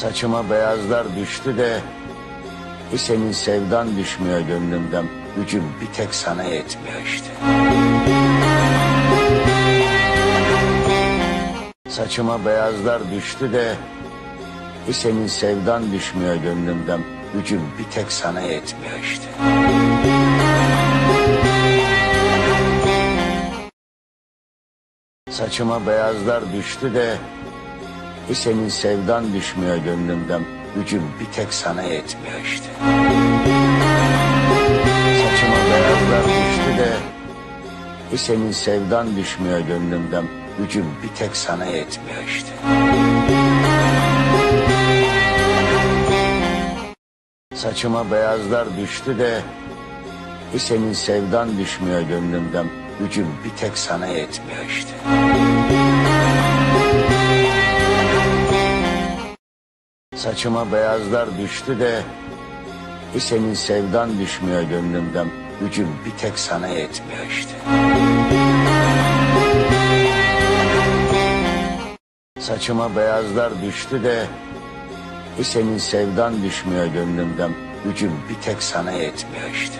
Saçıma beyazlar düştü de bir senin sevdan düşmüyor gönlümden. Gücüm bir tek sana yetmiyor işte. Saçıma beyazlar düştü de bir senin sevdan düşmüyor gönlümden. Gücüm bir tek sana yetmiyor işte. Saçıma beyazlar düştü de bir senin sevdan düşmüyor gönlümden. Gücüm bir tek sana yetmiyor işte. Saçıma beyazlar düştü de bir senin sevdan düşmüyor gönlümden. Gücüm bir tek sana yetmiyor işte. Saçıma beyazlar düştü de bir senin sevdan düşmüyor gönlümden. Gücüm bir tek sana yetmiyor işte. Saçıma beyazlar düştü de bir senin sevdan düşmüyor gönlümden. Gücüm bir tek sana yetmiyor işte. Saçıma beyazlar düştü de bir senin sevdan düşmüyor gönlümden. Gücüm bir tek sana yetmiyor işte.